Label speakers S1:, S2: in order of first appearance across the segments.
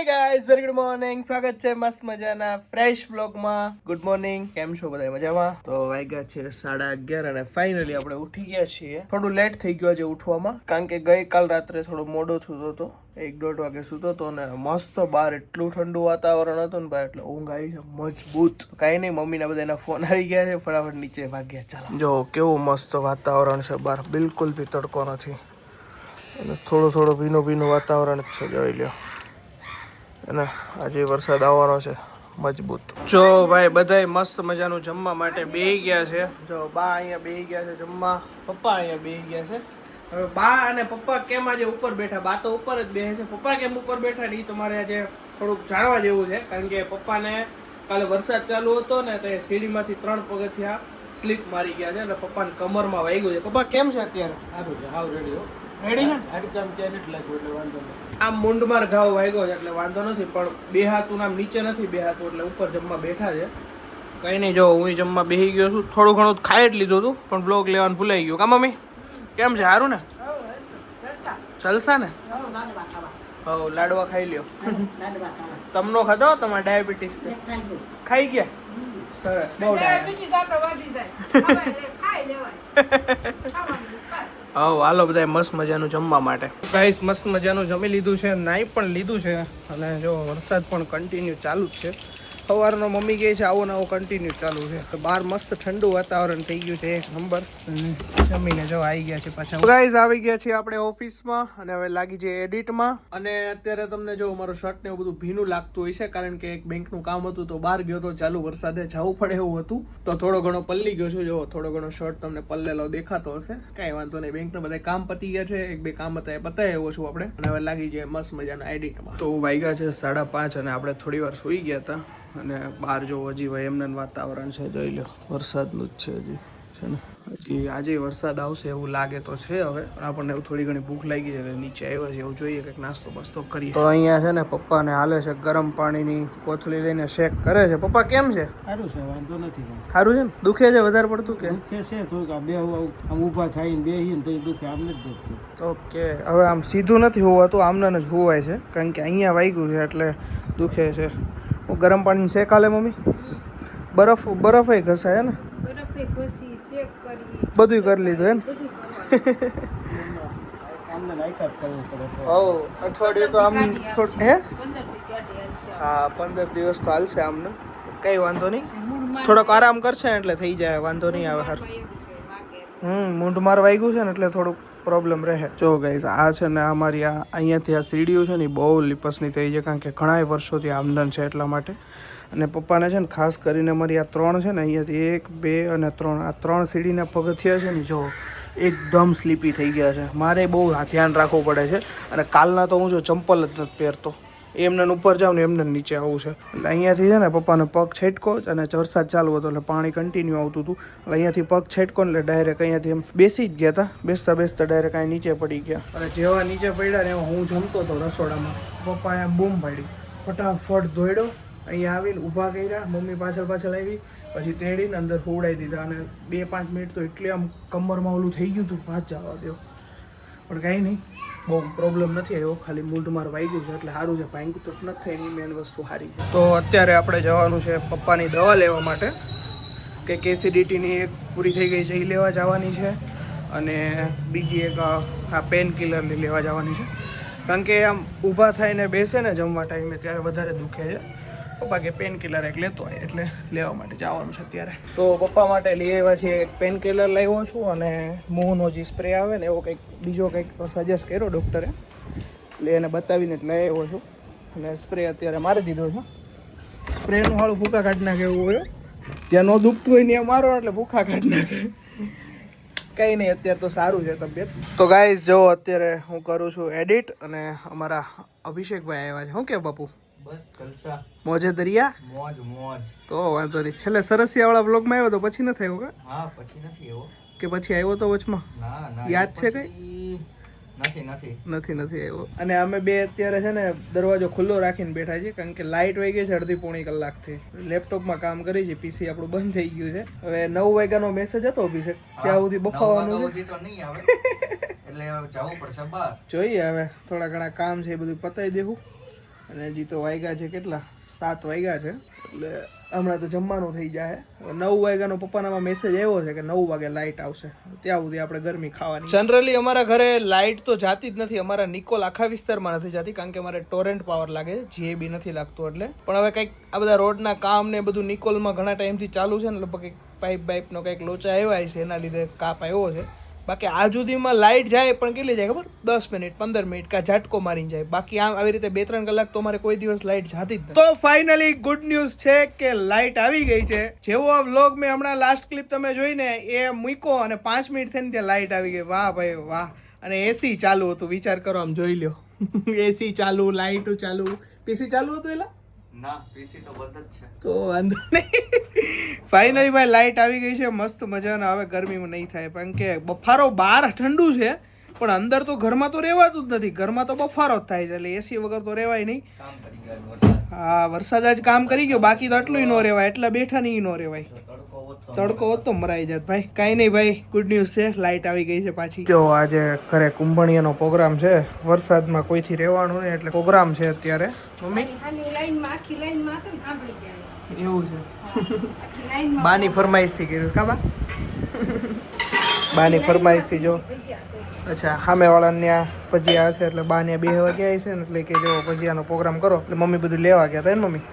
S1: Hey guys very good morning સ્વાગત છે મસ્ત મજાના ફ્રેશ બ્લોગમાં ગુડ મોર્નિંગ કેમ છો બધા? મજામાં? તો વાગ્યા છે સાડા અગિયાર અને ફાઇનલી આપણે ઉઠી ગયા છીએ. થોડું લેટ થઈ ગયો છે ઉઠવામાં. કારણ કે ગઈકાલ રાત્રે થોડો મોડો થતો હતો. એક દોઢ વાગે સૂતો હતો અને મસ્ત બહાર એટલું ઠંડુ વાતાવરણ હતું ને ભાઈ, એટલે ઊંઘ આવી છે મજબૂત. કઈ નહીં, મમ્મીના બધાના ફોન આવી ગયા છે. ફટાફટ નીચે ભાગ્યા. ચાલો. જો, કેવું મસ્ત વાતાવરણ છે બહાર. બિલકુલ બી તડકો નથી. અને થોડું થોડું ભીનો ભીનું વાતાવરણ જ છે, જોઈ લ્યો. અને આજે વરસાદ આવવાનો છે. મજબૂત. જો ભાઈ બધાય મસ્ત મજાનું જમવા માટે બેહી ગયા છે. જો બા અહીંયા બેહી ગયા છે જમવા પપ્પા અહીંયા બેહી ગયા છે. હવે બા અને પપ્પા કેમ આજે ઉપર બેઠા? બા તો ઉપર જ બેસે છે. પપ્પા કેમ ઉપર બેઠા ને ઈ તમારે આજે થોડુંક જાણવા જેવું છે કારણ કે પપ્પાને કાલે વરસાદ ચાલુ હતો ને તો એ સીડીમાંથી ત્રણ પગથિયા સ્લીપ મારી ગયા છે એટલે પપ્પાને કમરમાં વાગ્યું છે. પપ્પા કેમ છે અત્યારે?
S2: સારું છે. હાવ રેડી હો.
S1: રેડી આમ મુંડમાં ઘાવ વાગ્યો છે એટલે વાંધો નથી પણ બે હાથું આમ નીચે નથી બે હાથું એટલે ઉપર જમવા બેઠા છે. કઈ નહીં જો હું જમવા બેહી ગયો છું. થોડું ઘણું ખાઈ જ લીધું હતું પણ બ્લોગ લેવાનું ભૂલાઈ ગયું. કા મમ્મી? કેમ છે? સારું ને? ચલસા ને? હવ લાડવા ખાઈ લ્યો. તમનો ખાધો તમારે ડાયાબિટીસ છે? ખાઈ ગયા? સરસ બહુ ડાયા. હવ હાલો બધા મસ્ત મજાનું જમવા માટે. ગાઈસ, મસ્ત મજાનું જમી લીધું છે, નાઈ પણ લીધું છે, અને જો વરસાદ પણ કન્ટિન્યુ ચાલુ જ છે. સવારનો મમ્મી કહે છે આવો નવો આવો કન્ટિન્યુ ચાલુ છે. તો બહાર મસ્ત ઠંડુ વાતાવરણ થઈ ગયું છે એક નંબર. જમીને જો આવી ગયા છે પાછા. ગાઈઝ આવી ગયા છીએ આપણે ઓફિસમાં અને હવે લાગી છે એડિટમાં અને અત્યારે તમને જો મારો શર્ટ ને બધું ભીનું લાગતું હોય છે કારણ કે એક બેંકનું કામ હતું તો બહાર ગયો તો ચાલુ વરસાદે જવું પડે એવું હતું. તો થોડો ઘણો પલ્લી ગયો છું. જો થોડો ઘણો શર્ટ તમને પલ્લેલો દેખાતો હશે. કાંઈ વાંધો નહીં બેંકના બધા કામ પતી ગયા છે. એક બે કામ હતા એ પતાય એવો છું આપણે. અને હવે લાગી જાય મસ્ત મજાના એડિટમાં તો વાગ્યા છે સાડા પાંચ અને આપણે થોડી વાર સુઈ ગયા હતા. અને બહાર જો હજી વયમનન એમને વાતાવરણ છે જોઈ લો વરસાદનું જ છે હજી છે ને? હજી આજે વરસાદ આવશે એવું લાગે તો છે હવે પણ આપણને એવું થોડી ઘણી ભૂખ લાગી છે એટલે નીચે આવ્યા છે એવું જોઈએ કંઈક નાસ્તો બસ્તો કરીએ. તો અહીંયા છે ને પપ્પાને હાલે છે ગરમ પાણીની કોથળી લઈને શેક કરે છે. પપ્પા કેમ છે?
S2: સારું છે વાંધો નથી
S1: સારું છે ને? દુખે છે વધારે પડતું કે?
S2: દુખે છે થોડુંક આ બે આમ ઊભા થઈને બે ને તો દુખે આમ નથી દુખતું.
S1: ઓકે હવે આમ સીધું નથી હોવાતું આમને જ હોવાય છે કારણ કે અહીંયા વાગ્યું છે એટલે દુખે છે. ગરમ પાણી શેક હાલે મમ્મી? બરફ બરફ ઘસાય ને?
S3: બરફે કરી.
S1: બધું કરી લીધું હે
S2: તો.
S1: હવ અઠવાડિયું તો આમ થોડું હે? હા પંદર દિવસ તો હાલશે આમને. કઈ વાંધો નહીં. થોડોક આરામ કરશે ને એટલે થઈ જાય વાંધો નહીં આવે હાર. હમ મૂંઢ માર વાગ્યું છે ને એટલે થોડુંક પ્રોબ્લેમ રહે. જો ગાઈઝ આ છે ને અમારી આ અહીંયાથી આ સીડીઓ છે ને બહુ લીપસની થઈ છે, કારણ કે ઘણા વર્ષોથી આમદન છે એટલા માટે. અને પપ્પાને છે ને ખાસ કરીને અમારી આ ત્રણ છે ને અહીંયાથી એક, બે અને ત્રણ, આ ત્રણ સીડીના પગથિયા છે ને જો એકદમ સ્લીપી થઈ ગયા છે. મારે બહુ ધ્યાન રાખવું પડે છે. અને કાલના તો હું જો ચંપલ જ નથી પહેરતો. એમને ઉપર જાવ ને એમને નીચે આવું છે. એટલે અહીંયાથી છે ને પપ્પાનો પગ છેટકો અને વરસાદ ચાલુ હતો એટલે પાણી કન્ટિન્યુ આવતું હતું. એટલે અહીંયાથી પગ છેટકો એટલે ડાયરેક્ટ અહીંયાથી એમ બેસી જ ગયા હતા. બેસતા બેસતા ડાયરેક્ટ અહીં નીચે પડી ગયા. અને જેવા નીચે પડ્યા ને એવા હું જમતો હતો રસોડામાં. પપ્પાએ બૂમ પાડી. ફટાફટ દોડ્યો અહીંયા આવીને ઊભા કર્યા. મમ્મી પાછળ પાછળ આવી. પછી તેડીને અંદર ફોડાઈ દીધા. અને બે પાંચ મિનિટ તો એટલે આમ કમરમાં ઓલું થઈ ગયું હતું. ભાત જવા દો પણ કાંઈ નહીં. બહુ પ્રોબ્લેમ નથી આવ્યો. ખાલી મૂંઢ માર વાગ્યું છે, એટલે સારું છે. ભાંગ્યું તો નથી, એની મેન વસ્તુ સારી છે. તો અત્યારે આપણે જવાનું છે પપ્પાની દવા લેવા માટે. કે એસિડિટીની એક પૂરી થઈ ગઈ છે, એ લેવા જવાની છે. અને બીજી એક આ પેન કિલરની લેવા જવાની છે. કારણ કે આમ ઊભા થઈને બેસે ને જમવા ટાઈમે ત્યારે વધારે દુખે છે. પપ્પા કે પેન કિલર એક લેતો હોય એટલે લેવા માટે જવાનું છે અત્યારે. તો પપ્પા માટે લઈ આવ્યા છીએ એક પેન કિલર લાવ્યો છું અને મોહનો જે સ્પ્રે આવે ને એવો કંઈક બીજો કંઈક સજેસ્ટ કર્યો ડૉક્ટરે એટલે એને બતાવીને એટલે આવ્યો છું. અને સ્પ્રે અત્યારે મારી દીધો છે. સ્પ્રેનું વાળું ભૂખા કાઢી નાખે એવું હોય. જ્યાં ન દુખતું હોય ત્યાં મારો, એટલે ભૂખા કાઢી નાખે કંઈ નહીં, અત્યારે તો સારું છે તબિયત. તો ગાઈઝ જો અત્યારે હું કરું છું એડિટ અને અમારા અભિષેકભાઈ આવ્યા છે. શું કે બાપુ? મોજે દરિયા?
S2: મોજ મોજ.
S1: તો વાંધો નહીં. છેલ્લે સરસિયાવાળા બ્લોગમાં આવ્યો તો પછી નથી આવ્યો કા?
S2: હા પછી નથી આવ્યો
S1: કે પછી આવ્યો તો વચમાં?
S2: ના ના
S1: યાદ છે
S2: કઈ? નથી નથી.
S1: નથી નથી આવ્યો. અને અમે બે અત્યારે છે ને દરવાજો ખુલ્લો રાખીને બેઠા છીએ કારણ કે લાઇટ વહી ગઈ છે અડધી પોણી કલાકથી. લેપટોપમાં કામ કરી છે પીસી આપણું બંધ થઈ ગયું છે. હવે નવ વાગ્યાનો મેસેજ હતો અભિષેક ત્યાં સુધી બફાવાનું
S2: તો નહીં આવે. એટલે જવું પડશે બસ.
S1: જોઈએ હવે થોડા ઘણા કામ છે એ બધું પતાવી દેવું. અને હજી તો વાગ્યા છે કેટલા? સાત વાગ્યા છે. એટલે હમણાં તો જમવાનું થઈ જાય નવ વાગ્યાનો પપ્પાનામાં મેસેજ આવ્યો છે કે નવ વાગે લાઇટ આવશે. ત્યાં સુધી આપણે ગરમી ખાવાની. જનરલી અમારા ઘરે લાઇટ તો જાતી જ નથી. અમારા નિકોલ આખા વિસ્તારમાં નથી જાતી, કારણ કે અમારે ટોરેન્ટ પાવર લાગે, જે બી નથી લાગતો એટલે. પણ હવે કંઈક આ બધા રોડના કામ ને બધું નિકોલમાં ઘણા ટાઈમથી ચાલુ છે ને, લગભગ કંઈક પાઇપ બાઇપનો કંઈક લોચા આવ્યા છે એના લીધે કાપ આવ્યો છે. બાકી આ સુધીમાં લાઇટ જાય પણ કેટલી જાય ખબર? દસ મિનિટ, પંદર મિનિટ કા ઝાટકો મારીને જાય. બાકી આમ આવી રીતે બે ત્રણ કલાક તો અમારે કોઈ દિવસ લાઇટ જાતી તો ફાઇનલી ગુડ ન્યૂઝ છે કે લાઇટ આવી ગઈ છે. જેવો આ વ્લોગ મેં હમણાં લાસ્ટ ક્લિપ તમે જોઈને એ મૂકો અને પાંચ મિનિટ થઈને ત્યાં લાઇટ આવી ગઈ. વાહ ભાઈ, વાહ. અને એસી ચાલુ હતું, વિચાર કરો આમ જોઈ લ્યો. એસી ચાલુ લાઇટ ચાલુ. પીસી ચાલુ હતું એલા?
S4: તો
S1: વાંધો નહીં. ફાઇનલી ભાઈ લાઇટ આવી ગઈ છે મસ્ત મજાના. હવે ગરમીમાં નહીં થાય કારણ કે બફારો બહાર ઠંડુ છે પણ અંદર તો ઘરમાં તો રહેવાતું જ નથી. ઘરમાં તો બફારો જ થાય છે એટલે એસી વગર તો રહેવાય નહીં. હા વરસાદ જ કામ કરી ગયો બાકી તો આટલું ન રહેવાય એટલા બેઠા નહીં ન રહેવાય.
S4: તડકો
S1: હતો. તો મરાઈ જાત ભાઈ. કાંઈ નહીં ભાઈ ગુડ ન્યૂઝ છે લાઇટ આવી ગઈ છે પાછી. જો આજે ઘરે કુંભણિયાનો પ્રોગ્રામ છે વરસાદમાં કોઈથી રહેવાનું નહીં એટલે પ્રોગ્રામ છે અત્યારે. મમ્મી?
S3: આની લાઈનમાં આખી લાઈનમાં હતો ને સાંભળી ગયા
S1: એવું છે. બાની ફરમાઈશથી કર્યું કાબા બાની ફરમાઈશથી જો. અચ્છા સામેવાળા ત્યાં ભજીયા હશે એટલે બા ત્યાં બે વાગ્યા છે ને એટલે કે જો ભજીયાનો પ્રોગ્રામ કરો. એટલે મમ્મી બધું લેવા ગયા હતા ને મમ્મી?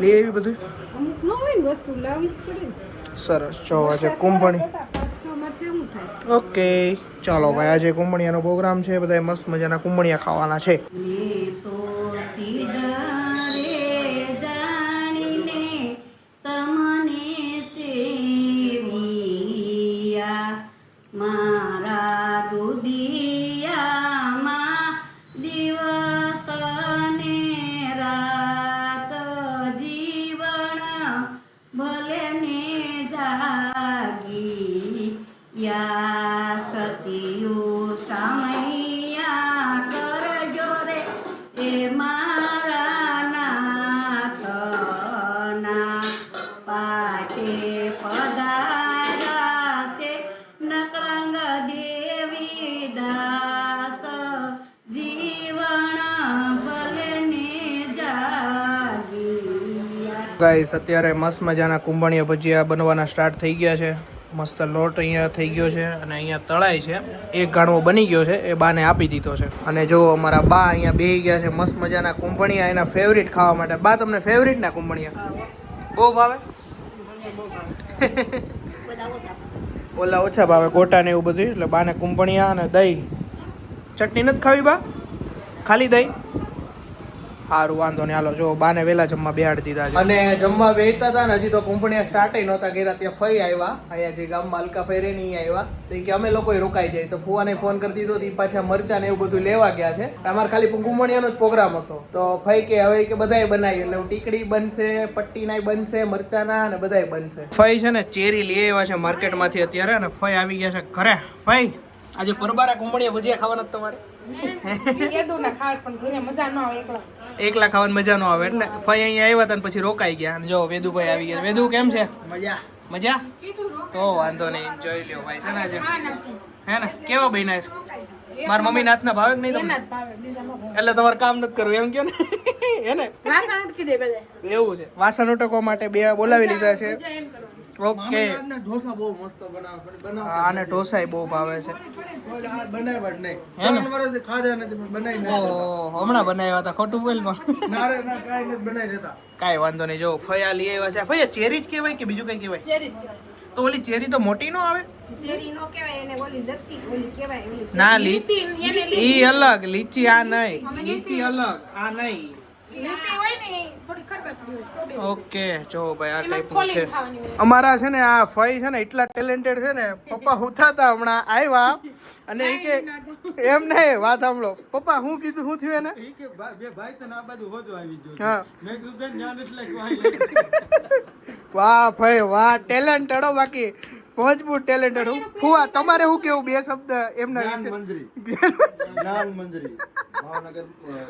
S1: લે એવી બધું?
S3: ન વસ્તુ લાવીશ પડે ને.
S1: સરસ જો આજે કુંભણી. ઓકે ચાલો ભાઈ આજે કુંભણિયાનો પ્રોગ્રામ છે બધા મસ્ત મજાના કુંભણિયા ખાવાના છે.
S5: તો સતિયો સમૈયા કરજો રે. એ મારા પાટે પધારા છે નકળંગ દેવી દાસ જીવન ભલે
S1: ગાઈસ, અત્યારે મસ્ત મજાના કુંભણિયા ભજીયા બનવાના સ્ટાર્ટ થઈ ગયા છે. મસ્ત લોટ અહીંયા થઈ ગયો છે અને અહીંયા તળાય છે. એક ગાણવો બની ગયો છે એ બાને આપી દીધો છે. અને જો અમારા બા અહીંયા બેહી ગયા છે મસ્ત મજાના કુંભણિયા એના ફેવરિટ ખાવા માટે. બા તમને ફેવરિટ ના કુંભણિયા? બહુ ભાવે. ઓલા ઓછા ભાવે ગોટા ને એવું બધું એટલે બાને કુંભણિયા અને દહીં. ચટણી નથી ખાવી બા? ખાલી દહીં? સારું વાંધો નહીં. હાલો જો બાને વેલા જમવા બેહાડી દીધા છે. અને જમવા બેહતા હતા ને હજી તો કુંભણિયા સ્ટાર્ટ નહોતા કર્યા ત્યાં ફઈ આવ્યા. અહીંયા જે ગામમાં અલકા ફેરે નહીં આવ્યા. તો કે અમે લોકો રોકાઈ જાય. તો ફુવાને ફોન કરી દીધો તો પાછા મરચા ને એવું બધું લેવા ગયા છે. અમારે ખાલી કુંભણિયાનો જ પ્રોગ્રામ હતો. તો ફઈ કે હવે કે બધાય બનાવી એટલે ટીકડી બનશે પટ્ટીના બનશે મરચાના અને બધાય બનશે. ફઈ છે ને ચેરી લઈ આવ્યા છે માર્કેટમાંથી અત્યારે અને ફઈ આવી ગયા છે ઘરે. ફઈ! આજે પરબારા કુંભણીએ ભજીયા ખાવાના તમારે?
S6: ના ખાસ પણ ઘરે મજા ન આવે એકલા.
S1: એકલા ખાવાની મજા ન આવે એટલે ફરી અહીંયા આવ્યા હતા ને પછી રોકાઈ ગયા. અને જો વેદુભાઈ આવી ગયા. વેદુ કેમ છે? મજા. મજા? તો વાંધો નહીં. જોઈ લ્યો ભાઈ છે ને આજે? હે ને? કેવા બન્યા છે? મારા મમ્મી નાથના ભાવે કે નહીં તમને?
S6: એના
S1: એટલે તમારે કામ નથી કરવું એમ કયો ને. હે ને?
S6: વાસણ ઉટકી દે બધા.
S1: એવું છે. વાસણ ઉટકવા માટે બે બોલાવી લીધા છે. ઓકે
S2: ઢોસા બહુ મસ્ત બનાવે
S1: આને ઢોસાય બહુ ભાવે છે.
S2: બનાવ્યા જ નહીં. ત્રણ વર્ષથી ખાધા નથી બનાવી નાખ્યા.
S1: હમણાં બનાવ્યા હતા ખોટું બોલમાં
S2: ના રે ના કાંઈ નથી બનાવી દેતા.
S1: કાંઈ વાંધો નહીં જો ફયા લઈ આવ્યા છે. ફયા ચેરી જ કહેવાય કે બીજું કંઈ કહેવાય?
S6: ચેરી જ કહેવાય.
S1: તો ઓલી ચેરી તો મોટી નો આવે?
S3: નો કહેવાય એને ઓલી દક્ષી ઓલી કહેવાય ઓલી
S1: ના
S6: લીચી, એ લીચી.
S1: ઈ અલગ લીચી આ નહીં. લીચી અલગ આ નહીં. ઓકે જો ભાઈ આ ટાઈપનું છે. અમારા છે ને આ ફઈ છે ને એટલા ટેલેન્ટેડ છે ને પપ્પા હુથાતા હમણાં આવ્યા. અને એ કે એમ નહીં વાત સાંભળો. પપ્પા હું કીધું શું થયું એને?
S2: કે બે ભાઈ તને આ બાજુ હોજો આવી ગયો
S1: હા.
S2: મેં કીધું બેન ધ્યાન એટલે વાહ
S1: ભાઈ વાહ ટેલેન્ટેડ હો બાકી. મજબૂત ટેલેન્ટેડ હું. ફુવા તમારે શું કેવું? બે શબ્દ એમના વિશે.
S7: મંજરી. જ્ઞાન મંજરી. ભાવનગર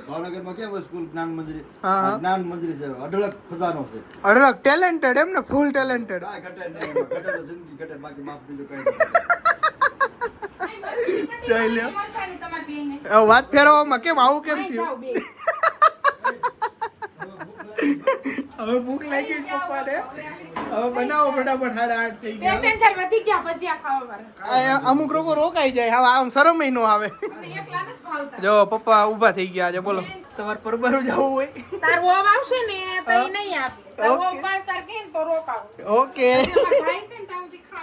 S7: ભાવનગરમાં કેમ સ્કૂલ જ્ઞાન મંજરી. જ્ઞાન મંજરી છે. અઢળક ખજાનો છે.
S1: અઢળક ટેલેન્ટેડ એમ ને? ફૂલ ટેલેન્ટેડ
S7: કાંઈ ઘટે નહીં ઘટે તો જિંદગી ઘટે બાકી માફ બીજું કાંઈ
S1: લ્યો. વાત ફેરવવામાં કેમ? આવું કેમ થયું? હવે ભૂખ લાગી છે પપ્પાને. હવે બનાવો ફટાફટ સાડા આઠ થઈ ગયા.
S6: પેસેન્જર વધી ગયા ભજીયા ખાવા વાળા.
S1: અમુક લોકો રોકાઈ જાય હવે આમ શરમ નો આવે. જો પપ્પા ઊભા થઈ ગયા છે બોલો. તમારે પરબરું જવું હોય.
S6: તાર ઓમ આવશે ને તો નહીં આપે. ઓમ
S1: પાસ
S6: વોવ પાંચ તાર કે ને તો રોકાવ.
S1: ઓકે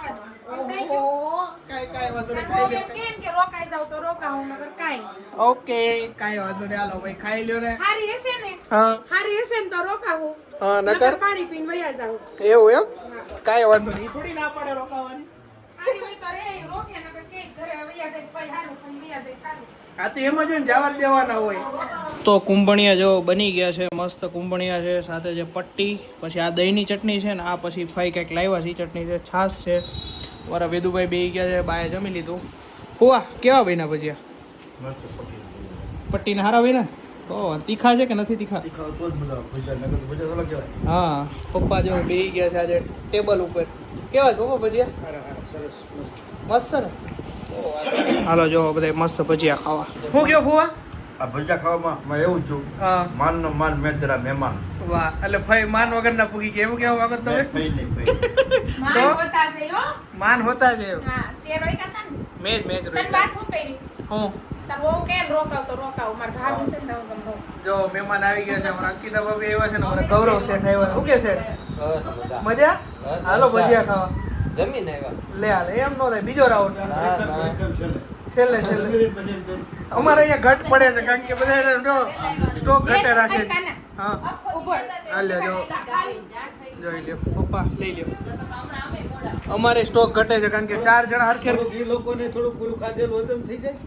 S6: ગયું?
S1: કાંઈ
S6: ને કે રોકાઈ જાવ તો રોકાવું નકર કાંઈ.
S1: ઓકે. કાંઈ વાંધો નહીં હાલો ભાઈ ખાઈ લ્યો ને.
S6: હારી હશે ને?
S1: હા.
S6: હારી હશે ને તો રોકાવું.
S1: હા
S6: નકર?
S1: નકર
S6: પાણી પીને વયા જાવ
S1: એવું એમ? કાંઈ વાંધો નહીં. ઈ થોડી ના પડે રોકાવાની.
S6: હારી હોય તો રે રોકે નકર કે ઘરે વયા જાય ભાઈ હારું ખાઈને વયા જાય ખારું
S1: આ તો એમ જ હોય ને જવા જ દેવાના હોય. તો કુંભણિયા જો બની ગયા છે મસ્ત કુંભણિયા છે સાથે જે પટ્ટી પછી આ દહીંની ચટણી છે ને આ પછી ફાઈ કંઈક લાવ્યા છે ઈ ચટણી છે છાશ છે. મારા વેદુભાઈ બે ગયા છે બાએ જમી લીધું. હુઆ કેવા ભાઈના ભજીયા? પટ્ટીને હારા બન્યા? તો તીખા છે કે નથી તીખા. હા પપ્પા જો બે ગયા છે આજે ટેબલ ઉપર. કેવા છે પપ્પા ભજીયા?
S7: હારા, હારા, સરસ, મસ્ત.
S1: મસ્ત ને? હાલો જો બધા મસ્ત ભજીયા ખાવા. હું કયો ફુવા?
S7: આ ભજીયા ખાવામાં મેં એવું છું
S1: હા.
S7: માનનો માન મેં જરા મહેમાન.
S1: વાહ એટલે ભાઈ માન વગર ના પૂગી ગયા એવું કેવા માંગો તમે?
S7: મેં નહીં.
S6: માન હોતા છે હો.
S1: માન હોતા છે
S6: હા તે રોઈ કાતા ને.
S1: મેજ મેજ
S6: તને વાત હું કરી?
S1: હું?
S6: તાર કે રોકાવ તો રોકાવ? માર ભાભી છે ને તો હું તમને રોકાવ.
S1: જો મહેમાન આવી ગયા છે અમારા અંકિતા ભાભી આવ્યા છે ને અમારા ગૌરવ શેઠ આવ્યા. શું કે શેઠ? મજા. હાલો ભજીયા ખાવા.
S4: જમીને આવ્યા.
S1: લે હાલ એમ નો થાય બીજો રાઉન્ડ
S7: છેલ્લે?
S1: છેલ્લે. અમારે અહીંયા ઘટ પડે છે કારણ કે બધા જો સ્ટોક ઘટે રાખે હા. હાલ્યો જો. જોઈ લ્યો. પપ્પા લઈ લ્યો. અમારે સ્ટોક ઘટે છે કારણ કે ચાર જણા
S2: હરખે લોકોને થોડુંક પૂરું ખાધેલું હજમ થઈ જાય?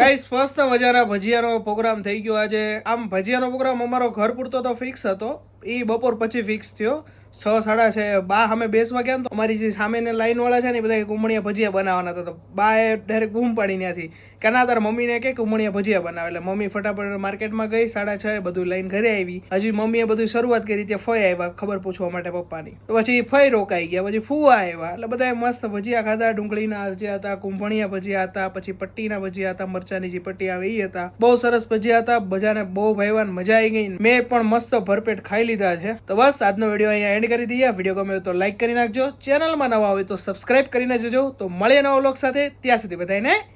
S1: ગાઈસ ફર્સ્ટ મજાના ભજીયાનો પ્રોગ્રામ થઈ ગયો આજે. આમ ભજીયાનો પ્રોગ્રામ અમારો ઘર પૂરતો તો ફિક્સ હતો. એ બપોર પછી ફિક્સ થયો. છ સાડા છે, બા અમે બેસવા ગયા તો અમારી જે સામેને લાઈન વાળા છે ને બધા ગુમણીયા ભજીયા બનાવવાના હતા. તો એ ડાયરેક્ટ બૂમ પાડી ત્યાંથી કે તાર મમ્મી મમ્મીને કે ઉમણીએ ભજીયા બનાવે. એટલે મમ્મી ફટાફટ માર્કેટમાં ગઈ, સાડા છ બધું લઈને ઘરે આવી. હજી મમ્મીએ બધું શરૂઆત કરી ત્યાં ફય આવ્યા, ખબર પૂછવા માટે પપ્પાની. તો પછી ફઈ રોકાઈ ગયા, પછી ફૂવા આવ્યા. એટલે બધા મસ્ત ભજીયા ખાધા, ડુંગળીના ભજીયા હતા, કુંભણિયા ભજીયા હતા, પછી પટ્ટીના ભજીયા હતા, મરચાની જે પટ્ટી આવે એ હતા. બહુ સરસ ભજીયા હતા, બધાને બહુ ભાઈવાન, મજા આવી ગઈ. મેં પણ મસ્ત ભરપેટ ખાઈ લીધા છે. તો બસ, આજનો વીડિયો અહીંયા એન્ડ કરી દઈએ. વીડિયો ગમે તો લાઈક કરી નાખજો. ચેનલમાં નવા હોય તો સબસ્ક્રાઈબ કરીને જજો. તો મળીએ નવા વ્લોગ સાથે. ત્યાં સુધી બધાને